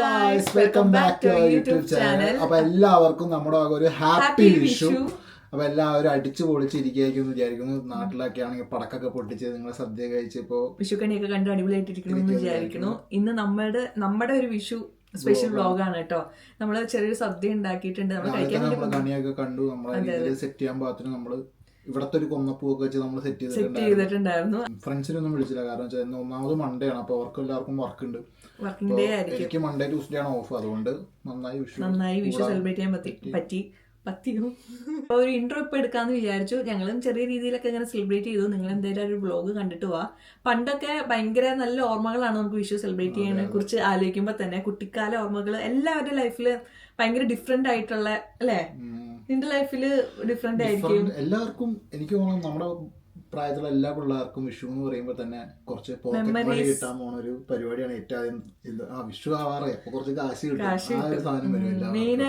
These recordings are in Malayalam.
Guys welcome back to YouTube channel അപ്പൊ എല്ലാവർക്കും നമ്മുടെ ഒരു ഹാപ്പി വിഷു. അപ്പൊ എല്ലാവരും അടിച്ചു പൊളിച്ചിരിക്കും എന്ന് വിചാരിക്കുന്നു. നാട്ടിലൊക്കെ ആണെങ്കിൽ പടക്കൊക്കെ പൊട്ടിച്ച് നിങ്ങൾ സദ്യ കഴിച്ചപ്പോ വിഷുക്കണിയൊക്കെ കണ്ട് അടിപൊളിയായിട്ടിരിക്കണം എന്ന് വിചാരിക്കുന്നു. ഇന്ന് നമ്മുടെ നമ്മുടെ ഒരു വിഷു സ്പെഷ്യൽ വ്ളോഗാണ് കേട്ടോ നമ്മൾ ചെറിയൊരു സദ്യ ഉണ്ടാക്കിയിട്ടുണ്ട്. നമ്മൾ കണിയൊക്കെ കണ്ടു. നമ്മളെ സെറ്റ് ചെയ്യാൻ പാകത്തിന് നമ്മൾ ഇവിടത്തെ ഒരു കൊന്നപ്പൂവൊക്കെ വെച്ച് നമ്മൾ സെറ്റ് സെറ്റ് ചെയ്തിട്ടുണ്ടായിരുന്നു. ഫ്രണ്ട്സിനും ഫ്രണ്ട്സിനൊന്നും വിളിച്ചില്ല. കാരണം വെച്ചാൽ ഇന്ന് ഒന്നാമത് മൺഡേ ആണ്. അപ്പൊ അവർക്ക് എല്ലാവർക്കും വർക്ക് ഉണ്ട്. വർക്കിംഗ് ഡേ ആയിരിക്കും. എനിക്ക് മൺഡേ ട്യൂസ്ഡേ ആണ് ഓഫ് അതുകൊണ്ട് നന്നായി വിഷു നന്നായി വിഷു സെലിബ്രേറ്റ് ചെയ്യാൻ പറ്റി. പറ്റി. ഒരു ഇൻട്രോ ഇപ്പൊ എടുക്കാന്ന് വിചാരിച്ചു. ഞങ്ങളും ചെറിയ രീതിയിലൊക്കെ ഇങ്ങനെ സെലിബ്രേറ്റ് ചെയ്തു. നിങ്ങൾ എന്തായാലും ഒരു ബ്ലോഗ് കണ്ടിട്ട് പോവാ പണ്ടൊക്കെ ഭയങ്കര നല്ല ഓർമ്മകളാണ് നമുക്ക് വിഷു സെലിബ്രേറ്റ് ചെയ്യുന്നതിനെ കുറിച്ച് ആലോചിക്കുമ്പോ തന്നെ കുട്ടിക്കാല ഓർമ്മകൾ എല്ലാവരുടെ ലൈഫിൽ ഭയങ്കര ഡിഫറെന്റ് ആയിട്ടുള്ള അല്ലേ. നിന്റെ ലൈഫിൽ ഡിഫറെന്റ് ആയിരിക്കും. എല്ലാവർക്കും എനിക്ക് തോന്നുന്നു നമ്മുടെ പ്രായത്തിലുള്ള എല്ലാ പിള്ളേർക്കും വിഷു എന്ന് പറയുമ്പോൾ തന്നെ കുറച്ച് പോക്കറ്റ് മണി കിട്ടാൻ പോണ ഒരു പരിപാടിയാണ് ഏറ്റവും ആദ്യം ആ വിഷു ആവാറേ അപ്പൊ കുറച്ച് കാശ് കിട്ടും. ആ ഒരു സാധനം വരും പിന്നെ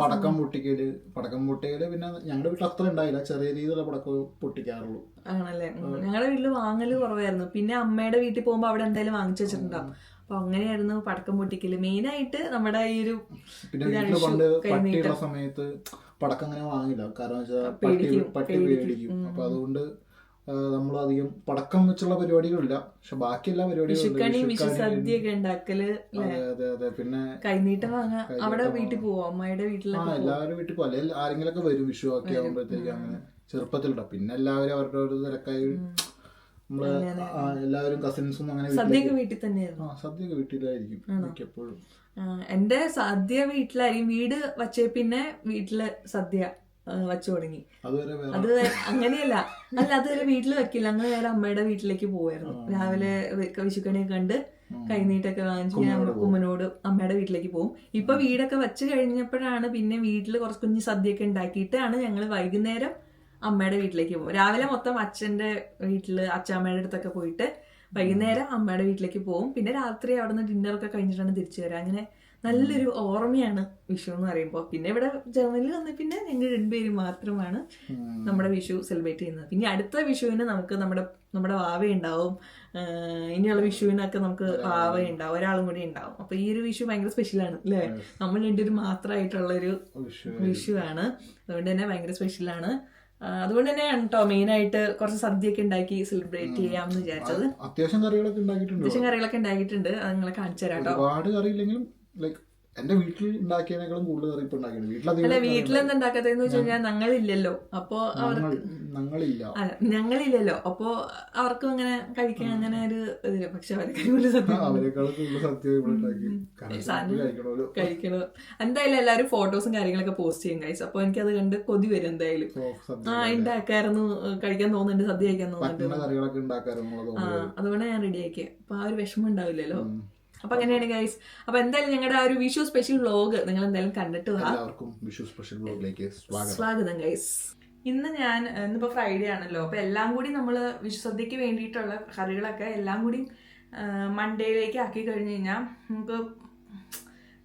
പടക്കം പൊട്ടിക്കൽ. പടക്കം പൊട്ടിക്കൽ പിന്നെ ഞങ്ങളുടെ വീട്ടിൽ അത്ര ഉണ്ടായില്ല. ചെറിയ രീതിയിലുള്ള പടക്കം പൊട്ടിക്കാറുള്ളൂ. ആണല്ലേ? ഞങ്ങളുടെ വീട്ടിൽ വാങ്ങൽ കുറവായിരുന്നു. പിന്നെ അമ്മയുടെ വീട്ടിൽ പോകുമ്പോ അവിടെ എന്തായാലും വാങ്ങിച്ചു വെച്ചിട്ടുണ്ടാവും. അപ്പൊ അങ്ങനെയായിരുന്നു പടക്കം പൊട്ടിക്കൽ. മെയിൻ ആയിട്ട് നമ്മുടെ ഈ ഒരു പിന്നെ പണ്ട് പട്ടിയുള്ള സമയത്ത് പടക്കം അങ്ങനെ വാങ്ങില്ല. കാരണം വെച്ചാൽ പട്ടി പട്ടി പേടിക്കും. അപ്പൊ അതുകൊണ്ട് നമ്മൾ അധികം പടക്കം വെച്ചുള്ള പരിപാടികളില്ല. പക്ഷെ ബാക്കി എല്ലാ പരിപാടികളും പിന്നെ കൈനീട്ടം വാങ്ങാ. അവിടെ വീട്ടിൽ പോകും അമ്മയുടെ ആ എല്ലാവരും വീട്ടിൽ പോലെ ആരെങ്കിലും ഒക്കെ വരും വിഷു ഒക്കെ ആകുമ്പോഴത്തേക്ക് അങ്ങനെ ചെറുപ്പത്തിലുണ്ടോ പിന്നെ എല്ലാവരും അവരുടെ ഒരു തിരക്കായി നമ്മൾ എല്ലാവരും കസിൻസും അങ്ങനെ സദ്യ സദ്യയൊക്കെ വീട്ടിൽ തന്നെയായിരുന്നു. ആ സദ്യയൊക്കെ വീട്ടിലായിരിക്കും മിക്കപ്പോഴും. ആ, എന്റെ സദ്യ വീട്ടിലായിരിക്കും വീട് വച്ചേ പിന്നെ വീട്ടിൽ സദ്യ വച്ചു തുടങ്ങി. വേറെ അത് അങ്ങനെയല്ല. അല്ല അതുവരെ വീട്ടിൽ വെക്കില്ല. അങ്ങനെ നേരെ അമ്മയുടെ വീട്ടിലേക്ക് പോവായിരുന്നു. രാവിലെ വെ- വിഷുക്കണിയൊക്കെ കണ്ട് കൈനീട്ടൊക്കെ വാങ്ങിച്ച് ഞാൻ കുമ്മനോട് അമ്മയുടെ വീട്ടിലേക്ക് പോകും. ഇപ്പൊ വീടൊക്കെ വെച്ച് കഴിഞ്ഞപ്പോഴാണ് പിന്നെ വീട്ടിൽ കുറച്ച് കുഞ്ഞ് സദ്യയൊക്കെ ഉണ്ടാക്കിയിട്ടാണ് ഞങ്ങൾ വൈകുന്നേരം അമ്മയുടെ വീട്ടിലേക്ക് പോകും. രാവിലെ മൊത്തം അച്ഛന്റെ വീട്ടിൽ അച്ഛാമ്മയുടെ അടുത്തൊക്കെ പോയിട്ട് വൈകുന്നേരം അമ്മയുടെ വീട്ടിലേക്ക് പോകും പിന്നെ രാത്രി അവിടെ നിന്ന് ഡിന്നറൊക്കെ കഴിഞ്ഞിട്ടാണ് തിരിച്ചു വരിക അങ്ങനെ നല്ലൊരു ഓർമ്മയാണ് വിഷു എന്ന് പറയുമ്പോൾ പിന്നെ ഇവിടെ ജർമ്മനിൽ വന്ന പിന്നെ ഞങ്ങൾ രണ്ടുപേരും മാത്രമാണ് നമ്മുടെ വിഷു സെലിബ്രേറ്റ് ചെയ്യുന്നത്. പിന്നെ അടുത്ത വിഷുവിന് നമുക്ക് നമ്മുടെ നമ്മുടെ വാവ ഉണ്ടാവും. ഇനിയുള്ള വിഷുവിനൊക്കെ നമുക്ക് വാവ ഉണ്ടാവും. ഒരാളും കൂടി ഉണ്ടാവും. അപ്പൊ ഈ ഒരു വിഷു ഭയങ്കര സ്പെഷ്യലാണ് അല്ലേ? നമ്മൾ രണ്ടുപേരും മാത്രമായിട്ടുള്ള ഒരു വിഷു വിഷു ആണ് അതുകൊണ്ട് തന്നെ ഭയങ്കര സ്പെഷ്യലാണ് അതുകൊണ്ട് തന്നെയാണ് കേട്ടോ മെയിൻ ആയിട്ട് കുറച്ച് സദ്യയൊക്കെ ഉണ്ടാക്കി സെലിബ്രേറ്റ് ചെയ്യാമെന്ന് വിചാരിച്ചത്. അത്യാവശ്യം കറികളൊക്കെ ഉണ്ടാക്കിയിട്ടുണ്ട് അത്യാവശ്യം കറികളൊക്കെ ഉണ്ടാക്കിയിട്ടുണ്ട്. അത് നിങ്ങളെ കാണിച്ചു തരാം കേട്ടോ. ഒരുപാട് കറിയില്ലെങ്കിലും ലൈക്ക് എന്റെ വീട്ടിൽ ഉണ്ടാക്കിയതിനേക്കാളും കൂടുതൽ കറി ഇപ്പൊ വീട്ടിലെ വീട്ടിലധികം അല്ല വീട്ടിലെന്താ ഉണ്ടാക്കാത്തതെന്ന് വെച്ച് കഴിഞ്ഞാൽ ഞങ്ങളില്ലല്ലോ. അപ്പോ ഞങ്ങളില്ല. ഞങ്ങളില്ലല്ലോ. അപ്പോ അവർക്കും അങ്ങനെ കഴിക്കാൻ അങ്ങനെ ഒരു ഇതില്ല. പക്ഷെ സാധനം എന്തായാലും എല്ലാരും ഫോട്ടോസും കാര്യങ്ങളൊക്കെ പോസ്റ്റ് ചെയ്യും കഴിച്ചു അപ്പൊ എനിക്കത് കണ്ട് കൊതി വരും എന്തായാലും. ആ ഉണ്ടാക്കായിരുന്നു കഴിക്കാൻ തോന്നുന്നുണ്ട് സദ്യ കഴിക്കാൻ തോന്നുന്നുണ്ട്. അതുകൊണ്ടാണ് ഞാൻ റെഡി ആക്കിയത് അപ്പൊ ആ ഒരു വിഷമം ഉണ്ടാവില്ലല്ലോ. അപ്പൊ അങ്ങനെയാണ് ഗൈസ് അപ്പൊ എന്തായാലും ഞങ്ങളുടെ ആ ഒരു വിഷു സ്പെഷ്യൽ വ്ലോഗ് നിങ്ങൾ എന്തായാലും കണ്ടിട്ട് എല്ലാവർക്കും വിഷു സ്പെഷ്യൽ വ്ലോഗിലേക്ക് സ്വാഗതം. സ്വാഗതം ഗൈസ് ഇന്ന് ഞാൻ ഇന്നിപ്പോ ഫ്രൈഡേ ആണല്ലോ. അപ്പൊ എല്ലാം കൂടി നമ്മൾ വിഷുസദ്യക്ക് വേണ്ടിയിട്ടുള്ള കറികളൊക്കെ എല്ലാം കൂടി മൺഡേയിലേക്ക് ആക്കി കഴിഞ്ഞ് കഴിഞ്ഞാൽ നമുക്ക്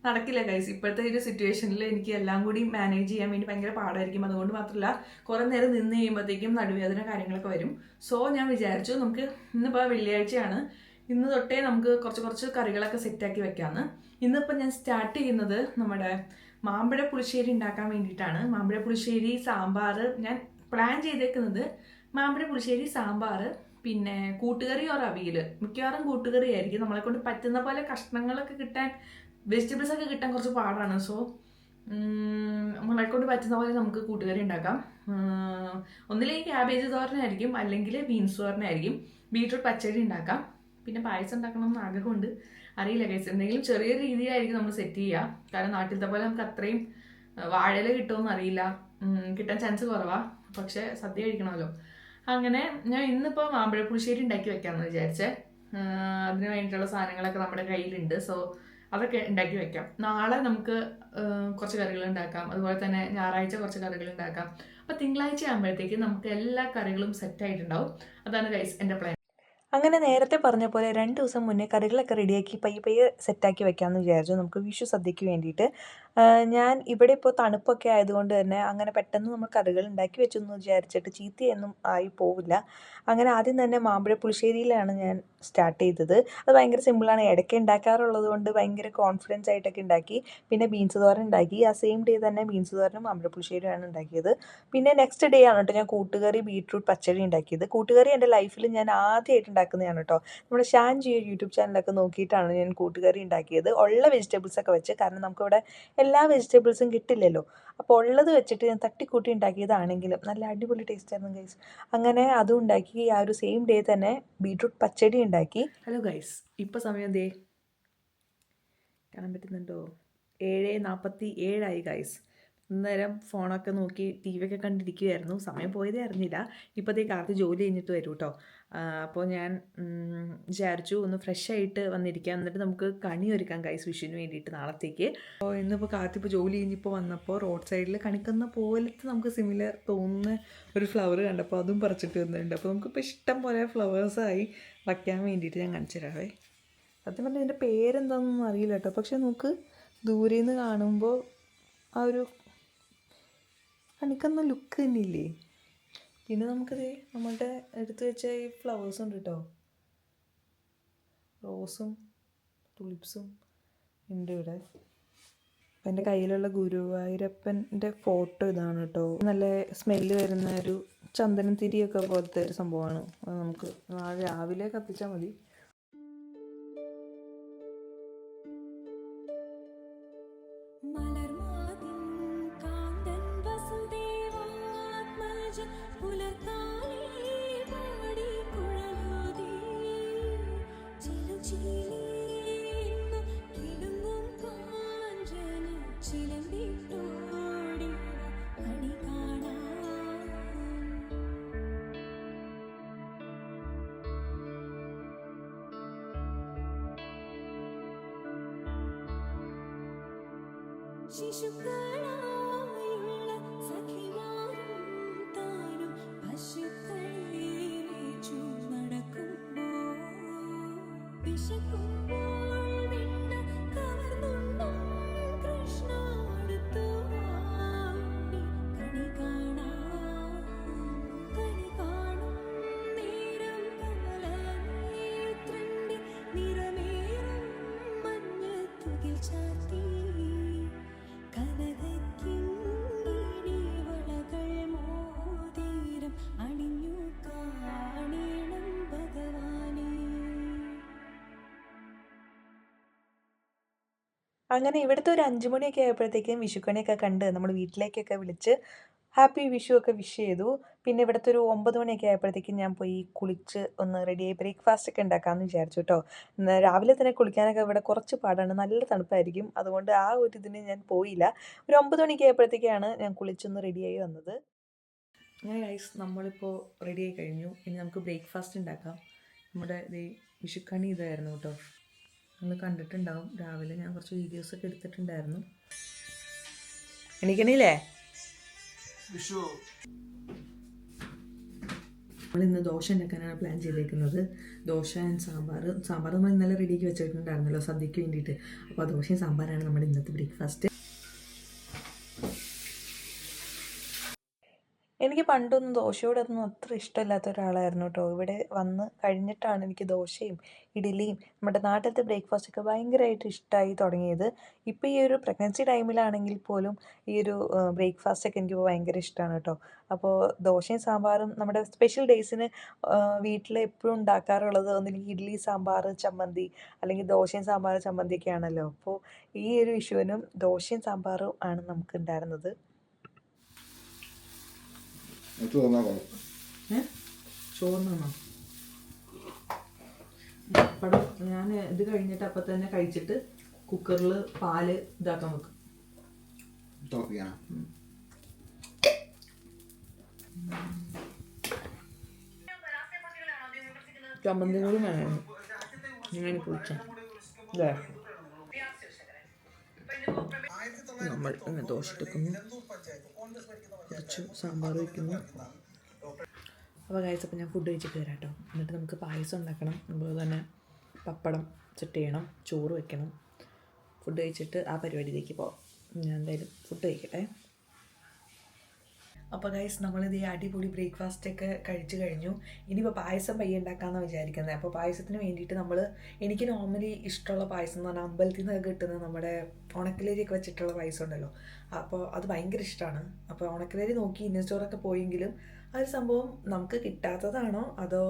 നടക്കില്ല ഗൈസ് ഇപ്പോഴത്തെ ഒരു സിറ്റുവേഷനിൽ എനിക്ക് എല്ലാം കൂടി മാനേജ് ചെയ്യാൻ വേണ്ടി ഭയങ്കര പാടായിരിക്കും. അതുകൊണ്ട് മാത്രമല്ല കുറേ നേരം നിന്ന് കഴിയുമ്പോഴത്തേക്കും നടുവേദന കാര്യങ്ങളൊക്കെ വരും. സോ ഞാൻ വിചാരിച്ചു നമുക്ക് ഇന്നിപ്പോൾ വെള്ളിയാഴ്ചയാണ്. ഇന്ന് തൊട്ടേ നമുക്ക് കുറച്ച് കുറച്ച് കറികളൊക്കെ സെറ്റാക്കി വെക്കാമെന്ന് ഇന്നിപ്പോൾ ഞാൻ സ്റ്റാർട്ട് ചെയ്യുന്നത് നമ്മുടെ മാമ്പഴ പുളിശ്ശേരി ഉണ്ടാക്കാൻ വേണ്ടിയിട്ടാണ്. മാമ്പഴ പുളിശ്ശേരി സാമ്പാർ ഞാൻ പ്ലാൻ ചെയ്തേക്കുന്നത് മാമ്പഴ പുളിശ്ശേരി സാമ്പാർ പിന്നെ കൂട്ടുകറി ഓർ അവിയൽ. മിക്കവാറും കൂട്ടുകറി ആയിരിക്കും. നമ്മളെ കൊണ്ട് പറ്റുന്ന പോലെ കഷ്ണങ്ങളൊക്കെ കിട്ടാൻ വെജിറ്റബിൾസ് ഒക്കെ കിട്ടാൻ കുറച്ച് പാടാണ്. സോ നമ്മളെ കൊണ്ട് പറ്റുന്ന പോലെ നമുക്ക് കൂട്ടുകറി ഉണ്ടാക്കാം. ഒന്നില്ലെങ്കിൽ ക്യാബേജ് തോരനായിരിക്കും അല്ലെങ്കിൽ ബീൻസ് തോരനായിരിക്കും. ബീട്രൂട്ട് പച്ചടി ഉണ്ടാക്കാം. പിന്നെ പായസം ഉണ്ടാക്കണം എന്ന് ആഗ്രഹമുണ്ട്. അറിയില്ല കേസ് എന്തെങ്കിലും ചെറിയ രീതിയിലായിരിക്കും നമ്മൾ സെറ്റ് ചെയ്യുക കാരണം നാട്ടിലത്തെ പോലെ നമുക്ക് അത്രയും വാഴയില കിട്ടുമെന്ന് അറിയില്ല. കിട്ടാൻ ചാൻസ് കുറവാ. പക്ഷെ സദ്യ കഴിക്കണമല്ലോ. അങ്ങനെ ഞാൻ ഇന്നിപ്പോൾ മാമ്പഴ ഉണ്ടാക്കി വെക്കാമെന്ന് വിചാരിച്ചേ. അതിന് വേണ്ടിയിട്ടുള്ള സാധനങ്ങളൊക്കെ നമ്മുടെ കയ്യിലുണ്ട്. സോ അതൊക്കെ ഉണ്ടാക്കി വെക്കാം. നാളെ നമുക്ക് കുറച്ച് കറികൾ ഉണ്ടാക്കാം. അതുപോലെ തന്നെ ഞായറാഴ്ച കുറച്ച് കറികൾ ഉണ്ടാക്കാം. അപ്പോൾ തിങ്കളാഴ്ച ആകുമ്പോഴത്തേക്ക് നമുക്ക് എല്ലാ കറികളും സെറ്റ് ആയിട്ടുണ്ടാവും. അതാണ് ഗൈസ് എന്റെ പ്ലാൻ അങ്ങനെ നേരത്തെ പറഞ്ഞ പോലെ രണ്ട് ദിവസം മുന്നേ കറികളൊക്കെ റെഡിയാക്കി പയ്യെ പയ്യെ സെറ്റാക്കി വെക്കാമെന്ന് വിചാരിച്ചു. നമുക്ക് വിഷു സദ്യയ്ക്ക് വേണ്ടിയിട്ട്. ഞാൻ ഇവിടെ ഇപ്പോൾ തണുപ്പൊക്കെ ആയതുകൊണ്ട് തന്നെ അങ്ങനെ പെട്ടെന്ന് നമ്മൾ കറികൾ ഉണ്ടാക്കി വെച്ചു എന്ന് വിചാരിച്ചിട്ട് ചീത്തയൊന്നും ആയി പോവില്ല. അങ്ങനെ ആദ്യം തന്നെ മാമ്പഴ പുളിശ്ശേരിയിലാണ് ഞാൻ സ്റ്റാർട്ട് ചെയ്തത്. അത് ഭയങ്കര സിമ്പിളാണ് ഇടയ്ക്ക് ഉണ്ടാക്കാറുള്ളത് കൊണ്ട് ഭയങ്കര കോൺഫിഡൻസ് ആയിട്ടൊക്കെ ഉണ്ടാക്കി. പിന്നെ ബീൻസ് തോരൻ ഉണ്ടാക്കി. ആ സെയിം ഡേ തന്നെ ബീൻസ് തോരനും മാമ്പഴ പുളിശ്ശേരിയാണ് ഉണ്ടാക്കിയത്. പിന്നെ നെക്സ്റ്റ് ഡേ ആണ് കേട്ടോ ഞാൻ കൂട്ടുകറി ബീട്രൂട്ട് പച്ചടി ഉണ്ടാക്കിയത്. കൂട്ടുകറി എന്റെ ലൈഫിൽ ഞാൻ ആദ്യമായിട്ട് ഉണ്ടാക്കുന്നതാണ് കേട്ടോ. നമ്മുടെ ഷാൻ ജിയോ യൂട്യൂബ് ചാനലൊക്കെ നോക്കിയിട്ടാണ് ഞാൻ കൂട്ടുകറി ഉണ്ടാക്കിയത്. ഉള്ള വെജിറ്റബിൾസൊക്കെ വെച്ച്. കാരണം നമുക്കിവിടെ എല്ലാ വെജിറ്റബിൾസും കിട്ടില്ലല്ലോ. അപ്പോൾ ഉള്ളത് വെച്ചിട്ട് ഞാൻ തട്ടിക്കൂട്ടി ഉണ്ടാക്കിയതാണെങ്കിലും നല്ല അടിപൊളി ടേസ്റ്റ് ആയിരുന്നു ഗൈസ് അങ്ങനെ അതും ഉണ്ടാക്കി ആ ഒരു സെയിം ഡേ തന്നെ ബീട്രൂട്ട് പച്ചടി ഉണ്ടാക്കി. ഹലോ ഗൈസ് ഇപ്പോൾ സമയം ദേ കാണാൻ പറ്റുന്നുണ്ടോ ഏഴ് നാൽപ്പത്തി ഏഴായി ഗൈസ് അന്നേരം ഫോണൊക്കെ നോക്കി ടി വി ഒക്കെ കണ്ടിരിക്കുകയായിരുന്നു സമയം പോയതേ അറിഞ്ഞില്ല. ഇപ്പോഴത്തേക്ക് കാലത്ത് ജോലി കഴിഞ്ഞിട്ട് വരും കേട്ടോ അപ്പോൾ ഞാൻ വിചാരിച്ചു ഒന്ന് ഫ്രഷ് ആയിട്ട് വന്നിരിക്കാം. എന്നിട്ട് നമുക്ക് കണി ഒരുക്കാം കൈസ് വിഷുവിന് വേണ്ടിയിട്ട് നാളത്തേക്ക്. അപ്പോൾ ഇന്നിപ്പോൾ കാത്തിപ്പോൾ ജോലി കഴിഞ്ഞിപ്പോൾ വന്നപ്പോൾ റോഡ് സൈഡിൽ കണിക്കുന്ന പോലത്തെ നമുക്ക് സിമിലർ തോന്നുന്ന ഒരു ഫ്ലവർ കണ്ടപ്പോൾ അതും പറിച്ചിട്ട് വന്നിട്ടുണ്ട്. അപ്പോൾ നമുക്കിപ്പോൾ ഇഷ്ടം പോലെ ഫ്ലവേഴ്സായി വയ്ക്കാൻ വേണ്ടിയിട്ട് ഞാൻ കാണിച്ചു തരാവേ. സത്യം പറഞ്ഞാൽ ഇതിന്റെ പേരെന്താണെന്നൊന്നും അറിയില്ല കേട്ടോ. പക്ഷെ നമുക്ക് ദൂരെ നിന്ന് കാണുമ്പോൾ ആ ഒരു കണിക്കുന്ന ലുക്ക് തന്നെ ഇല്ലേ പിന്നെ നമുക്കിത് നമ്മളുടെ എടുത്തു വെച്ച ഈ ഫ്ലവേഴ്സ് ഉണ്ട് കേട്ടോ റോസും തുളിപ്സും ഉണ്ട് ഇവിടെ. എന്റെ കയ്യിലുള്ള ഗുരുവായൂരപ്പന്റെ ഫോട്ടോ ഇതാണ് കേട്ടോ നല്ല സ്മെല്ല് വരുന്ന ഒരു ചന്ദനം തിരിയൊക്കെ പോലത്തെ ഒരു സംഭവമാണ്. നമുക്ക് രാവിലെ കത്തിച്ചാൽ മതി. ശിശുക്കളായുള്ള സഖിമാരും താനും പശുക്കളെ മേച്ചു നടക്കുമ്പോൾ അങ്ങനെ ഇവിടുത്തെ ഒരു അഞ്ച് മണിയൊക്കെ ആയപ്പോഴത്തേക്കും വിഷുക്കണിയൊക്കെ കണ്ട് നമ്മൾ വീട്ടിലേക്കൊക്കെ വിളിച്ച് ഹാപ്പി വിഷു ഒക്കെ വിഷ് ചെയ്തു. പിന്നെ ഇവിടുത്തെ ഒരു ഒമ്പത് മണിയൊക്കെ ആയപ്പോഴത്തേക്കും ഞാൻ പോയി കുളിച്ച് ഒന്ന് റെഡിയായി ബ്രേക്ക്ഫാസ്റ്റ് ഒക്കെ ഉണ്ടാക്കാമെന്ന് വിചാരിച്ചു കേട്ടോ രാവിലെ തന്നെ കുളിക്കാനൊക്കെ ഇവിടെ കുറച്ച് പാടാണ്. നല്ല തണുപ്പായിരിക്കും. അതുകൊണ്ട് ആ ഒരു ഇതിന് ഞാൻ പോയില്ല. ഒരു ഒമ്പത് മണിക്ക് ആയപ്പോഴത്തേക്കാണ് ഞാൻ കുളിച്ചൊന്ന് റെഡിയായി വന്നത്. അങ്ങനെ ഗൈസ് നമ്മളിപ്പോൾ റെഡിയായി കഴിഞ്ഞു. ഇനി നമുക്ക് ബ്രേക്ക്ഫാസ്റ്റ് ഉണ്ടാക്കാം. നമ്മുടെ ഇത് വിഷുക്കണി ഇതായിരുന്നു കേട്ടോ നിങ്ങൾ കണ്ടിട്ടുണ്ടാവും. രാവിലെ ഞാൻ കുറച്ച് വീഡിയോസ് ഒക്കെ എടുത്തിട്ടുണ്ടായിരുന്നു. എണീക്കണില്ലേ? നമ്മൾ ഇന്ന് ദോശ ഉണ്ടാക്കാനാണ് പ്ലാൻ ചെയ്തേക്കുന്നത്. ദോശ ആൻഡ് സാമ്പാർ. സാമ്പാർ നമ്മൾ ഇന്നലെ റെഡിയാക്കി വെച്ചിട്ടുണ്ടായിരുന്നല്ലോ സദ്യക്ക് വേണ്ടിയിട്ട്. അപ്പോൾ ദോശയും സാമ്പാറാണ് നമ്മുടെ ഇന്നത്തെ ബ്രേക്ക്ഫാസ്റ്റ് എനിക്ക് പണ്ടൊന്നും ദോശയോടൊന്നും അത്ര ഇഷ്ടമില്ലാത്ത ഒരാളായിരുന്നു കേട്ടോ. ഇവിടെ വന്ന് കഴിഞ്ഞിട്ടാണ് എനിക്ക് ദോശയും ഇഡലിയും നമ്മുടെ നാട്ടിലത്തെ ബ്രേക്ക്ഫാസ്റ്റൊക്കെ ഭയങ്കരമായിട്ട് ഇഷ്ടമായി തുടങ്ങിയത്. ഇപ്പോൾ ഈ ഒരു പ്രഗ്നൻസി ടൈമിലാണെങ്കിൽ പോലും ഈ ഒരു ബ്രേക്ക്ഫാസ്റ്റ് ഒക്കെ എനിക്ക് ഭയങ്കര ഇഷ്ടമാണ് കേട്ടോ. അപ്പോൾ ദോശയും സാമ്പാറും നമ്മുടെ സ്പെഷ്യൽ ഡേയ്സിന് വീട്ടിൽ എപ്പോഴും ഉണ്ടാക്കാറുള്ളത് ഒന്നുകിൽ ഇഡ്ഡലി സാമ്പാർ ചമ്മന്തി അല്ലെങ്കിൽ ദോശയും സാമ്പാർ ചമ്മന്തിയൊക്കെയാണല്ലോ. അപ്പോൾ ഈ ഒരു വിഷുവിനും ദോശയും സാമ്പാറും ആണ് നമുക്ക് ഉണ്ടായിരുന്നത്. എനിക്ക് തോന്നാ കുഴപ്പം ഏ? ചോറിനാണോ? പടം ഞാൻ ഇത് കഴിഞ്ഞിട്ട് അപ്പം തന്നെ കഴിച്ചിട്ട് കുക്കറിൽ പാൽ ഇതാക്കാൻ വെക്കും. തിളപ്പിക്കാനാ? ചമ്മന്തികളും വേണം. ഞാൻ പൊളിച്ച. നമ്മൾ ദോശ എടുക്കുന്നു. കുറച്ച് സാമ്പാർ വയ്ക്കുന്നു. അപ്പോൾ കഴിച്ച് അപ്പോൾ ഞാൻ ഫുഡ് കഴിച്ചിട്ട് വരാം കേട്ടോ. എന്നിട്ട് നമുക്ക് പായസം ഉണ്ടാക്കണം. അതുപോലെ തന്നെ പപ്പടം സെറ്റ് ചെയ്യണം. ചോറ് വെക്കണം. ഫുഡ് കഴിച്ചിട്ട് ആ പരിപാടിയിലേക്ക് പോകാം ഞാൻ എന്തായാലും ഫുഡ് കഴിക്കട്ടെ. അപ്പോൾ ഗൈസ് നമ്മളിത് ഈ അടിപൊളി ബ്രേക്ക്ഫാസ്റ്റ് ഒക്കെ കഴിച്ചു കഴിഞ്ഞു. ഇനിയിപ്പോൾ പായസം പയ്യെ ഉണ്ടാക്കാമെന്നാണ് വിചാരിക്കുന്നത് അപ്പോൾ പായസത്തിന് വേണ്ടിയിട്ട് നമ്മൾ എനിക്ക് നോർമലി ഇഷ്ടമുള്ള പായസം എന്ന് പറഞ്ഞാൽ അമ്പലത്തിൽ നിന്നൊക്കെ കിട്ടുന്ന നമ്മുടെ ഉണക്കലേരിയൊക്കെ വെച്ചിട്ടുള്ള പായസം ഉണ്ടല്ലോ. അപ്പോൾ അത് ഭയങ്കര ഇഷ്ടമാണ് അപ്പോൾ ഉണക്കലേരി നോക്കി ഇന്ന സ്റ്റോറൊക്കെ പോയെങ്കിലും ആ ഒരു സംഭവം നമുക്ക് കിട്ടാത്തതാണോ? അതോ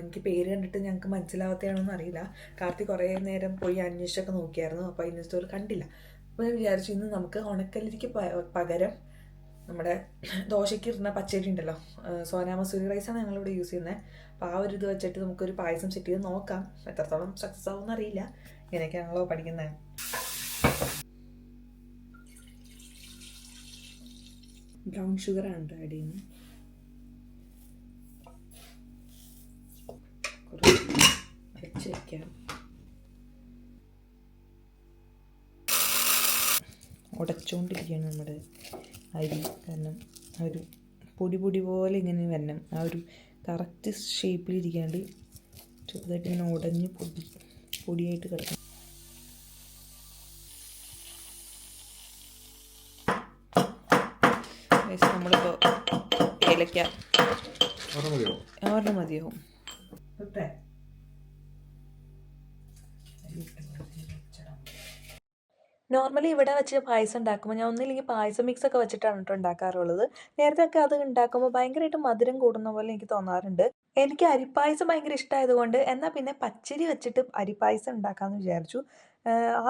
എനിക്ക് പേര് കണ്ടിട്ട് ഞങ്ങൾക്ക് മനസ്സിലാവാത്തതാണോ എന്നറിയില്ല കാർത്തി കുറേ നേരം പോയി അന്വേഷിച്ചൊക്കെ നോക്കിയായിരുന്നു. അപ്പോൾ ഇന്ന സ്റ്റോർ കണ്ടില്ല. അപ്പോൾ ഞാൻ വിചാരിച്ചു ഇന്ന് നമുക്ക് ഉണക്കലരിക്ക് പകരം നമ്മുടെ ദോശയ്ക്ക് പച്ചരി ഉണ്ടല്ലോ സോനാ മസൂരി റൈസാണ് ഞങ്ങളിവിടെ യൂസ് ചെയ്യുന്നത് അപ്പോൾ ആ ഒരു ഇത് വെച്ചിട്ട് നമുക്കൊരു പായസം സെറ്റ് ചെയ്ത് നോക്കാം. എത്രത്തോളം സക്സസ് ആവുമെന്ന് അറിയില്ല. ഇങ്ങനെയൊക്കെയാണല്ലോ പഠിക്കുന്നത് ബ്രൗൺ ഷുഗർ ആണ് ആഡ് ചെയ്യുന്നത്. കുറച്ച് ഉടച്ചുകൊണ്ടിരിക്കുകയാണ് നമ്മുടെ അരി കാരണം ആ ഒരു പൊടി പൊടി പോലെ ഇങ്ങനെ വരണം. ആ ഒരു കറക്റ്റ് ഷേപ്പിലിരിക്കാണ്ട് ചെറുതായിട്ട് ഇങ്ങനെ ഉടഞ്ഞ് പൊടി പൊടിയായിട്ട് കിടക്കണം. നമ്മളിപ്പോൾ ഏലക്ക ഒരെണ്ണം മതിയാവും. നോർമലി ഇവിടെ വെച്ച് പായസം ഉണ്ടാക്കുമ്പോൾ ഞാൻ ഒന്നില്ലെങ്കിൽ പായസം മിക്സ് ഒക്കെ വെച്ചിട്ടാണ് കേട്ടോ ഉണ്ടാക്കാറുള്ളത്. നേരത്തെ ഒക്കെ അത് ഉണ്ടാക്കുമ്പോൾ ഭയങ്കരമായിട്ട് മധുരം കൂടുന്ന പോലെ എനിക്ക് തോന്നാറുണ്ട്. എനിക്ക് അരിപ്പായസം ഭയങ്കര ഇഷ്ടമായതുകൊണ്ട് എന്നാൽ പിന്നെ പച്ചരി വെച്ചിട്ട് അരിപ്പായസം ഉണ്ടാക്കാമെന്ന് വിചാരിച്ചു.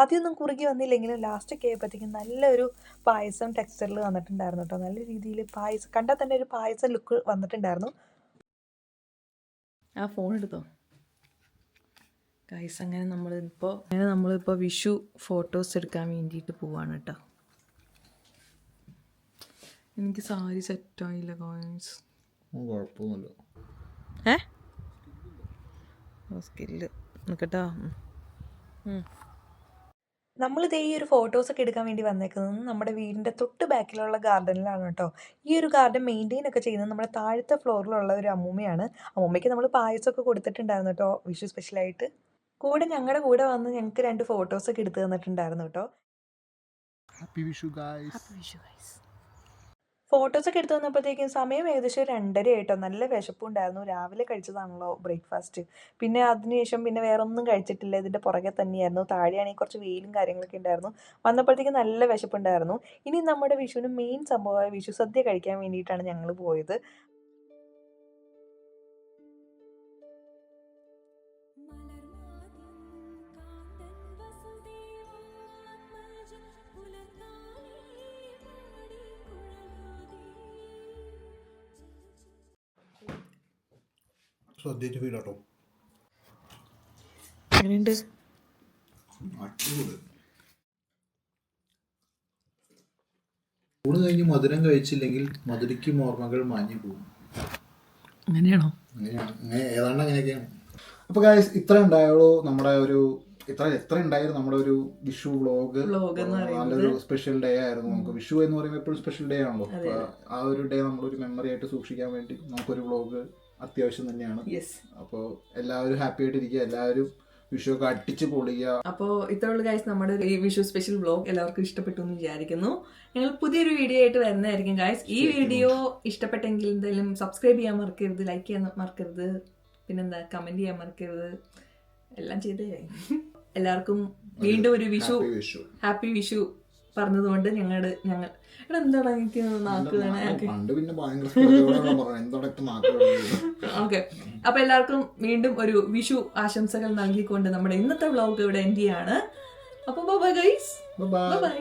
ആദ്യമൊന്നും കുറുകി വന്നില്ലെങ്കിലും ലാസ്റ്റൊക്കെ ആയപ്പോഴത്തേക്കും നല്ലൊരു പായസം ടെക്സ്ചറിൽ വന്നിട്ടുണ്ടായിരുന്നു കേട്ടോ നല്ല രീതിയിൽ പായസം കണ്ടാൽ തന്നെ ഒരു പായസം ലുക്ക് വന്നിട്ടുണ്ടായിരുന്നു. ആ ഫോൺ എടുത്തോ? ഗൈസ് അങ്ങനെ നമ്മളിപ്പോൾ അങ്ങനെ നമ്മളിപ്പോൾ വിഷു ഫോട്ടോസ് എടുക്കാൻ വേണ്ടിയിട്ട് പോവാണ് കേട്ടോ. എനിക്ക് സാരി സെറ്റായില്ല ഗോയിൻസ് കോയിൻസ് ഏ? സ്കില്ല് നോക്കട്ടോ. നമ്മളിത് ഈ ഒരു ഫോട്ടോസ് ഒക്കെ എടുക്കാൻ വേണ്ടി വന്നേക്കുന്നത് നമ്മുടെ വീടിന്റെ തൊട്ട് ബാക്കിലുള്ള ഗാർഡനിലാണ് കേട്ടോ. ഈ ഒരു ഗാർഡൻ മെയിന്റെയിൻ ഒക്കെ ചെയ്യുന്നത് നമ്മുടെ താഴത്തെ ഫ്ലോറിലുള്ള ഒരു അമ്മൂമ്മയാണ്. അമ്മൂമ്മയ്ക്ക് നമ്മൾ പായസമൊക്കെ കൊടുത്തിട്ടുണ്ടായിരുന്നു കേട്ടോ വിഷു സ്പെഷ്യലായിട്ട് കൂടെ ഞങ്ങളുടെ കൂടെ വന്ന് ഞങ്ങൾക്ക് രണ്ട് ഫോട്ടോസ് ഒക്കെ എടുത്തു തന്നിട്ടുണ്ടായിരുന്നു കേട്ടോ. Happy Vishu guys Vishu guys ഫോട്ടോസൊക്കെ എടുത്ത് വന്നപ്പോഴത്തേക്കും സമയം ഏകദേശം ഒരു രണ്ടര ആയിട്ടോ. നല്ല വിശപ്പുണ്ടായിരുന്നു രാവിലെ കഴിച്ചതാണല്ലോ ബ്രേക്ക്ഫാസ്റ്റ്. പിന്നെ അതിനുശേഷം പിന്നെ വേറെ ഒന്നും കഴിച്ചിട്ടില്ല. ഇതിന്റെ പുറകെ തന്നെയായിരുന്നു. താഴെയാണെങ്കിൽ കുറച്ച് വെയിലും കാര്യങ്ങളൊക്കെ ഉണ്ടായിരുന്നു. വന്നപ്പോഴത്തേക്കും നല്ല വിശപ്പുണ്ടായിരുന്നു. ഇനി നമ്മുടെ വിഷുവിന് മെയിൻ സംഭവമായ വിഷു സദ്യ കഴിക്കാൻ വേണ്ടിയിട്ടാണ് ഞങ്ങൾ പോയത്. ശ്രദ്ധിച്ച് വീടാട്ടോ എങ്ങനെയുണ്ട്? അടിപൊളി. ഊണ് കഴിഞ്ഞ് മധുരം കഴിച്ചില്ലെങ്കിൽ മധുരിക്കും ഓർമ്മകൾ മാഞ്ഞു പോകും. അങ്ങനെയാണോ? അങ്ങനെയാണ്. അങ്ങനെ ഏതാണ്ട് അങ്ങനെയൊക്കെയാണ്. അപ്പൊ ഗായ്സ് ഇത്ര ഉണ്ടായുള്ളൂ. നമ്മുടെ ഒരു ഇത്ര എത്ര ഉണ്ടായിരുന്നു നമ്മുടെ ഒരു വിഷു വ്ളോഗ്. നല്ലൊരു സ്പെഷ്യൽ ഡേ ആയിരുന്നു. നമുക്ക് വിഷു എന്ന് പറയുമ്പോൾ എപ്പോഴും സ്പെഷ്യൽ ഡേ ആണല്ലോ. ആ ഒരു ഡേ നമ്മളൊരു മെമ്മറി ആയിട്ട് സൂക്ഷിക്കാൻ വേണ്ടി നമുക്കൊരു വ്ളോഗ് അത്യാവശ്യം തന്നെയാണ്. യെസ് അപ്പോൾ എല്ലാവരും ഹാപ്പി ആയിട്ട് ഇരിക്കുക എല്ലാവരും വിഷു ഒക്കെ അടിച്ച് പൊളിക്കുക അപ്പോൾ ഇത്രയുള്ള ഗൈസ് നമ്മുടെ ഈ വിഷു സ്പെഷ്യൽ വ്ലോഗ് എല്ലാവർക്കും ഇഷ്ടപ്പെട്ടു എന്ന് വിചാരിക്കുന്നു. ഞങ്ങൾ പുതിയൊരു വീഡിയോ ആയിട്ട് വരുന്നതായിരിക്കും ഗൈസ് ഈ വീഡിയോ ഇഷ്ടപ്പെട്ടെങ്കിൽ എന്തായാലും സബ്സ്ക്രൈബ് ചെയ്യാൻ മറക്കരുത് ലൈക്ക് ചെയ്യാൻ മറക്കരുത് പിന്നെന്താ കമന്റ് ചെയ്യാൻ മറക്കരുത്. എല്ലാം ചെയ്തേ. എല്ലാവർക്കും വീണ്ടും ഒരു വിഷു ഹാപ്പി വിഷു. പറഞ്ഞതുകൊണ്ട് ഞങ്ങളുടെ ഞങ്ങൾ എടാ എന്താടാ എനിക്ക് ഓക്കെ. അപ്പൊ എല്ലാവർക്കും വീണ്ടും ഒരു വിഷു ആശംസകൾ നൽകിക്കൊണ്ട് നമ്മുടെ ഇന്നത്തെ വ്ലോഗ് ഇവിടെ എൻഡ് ചെയ്യാണ്. അപ്പൊ ബൈ ഗൈസ് ബൈ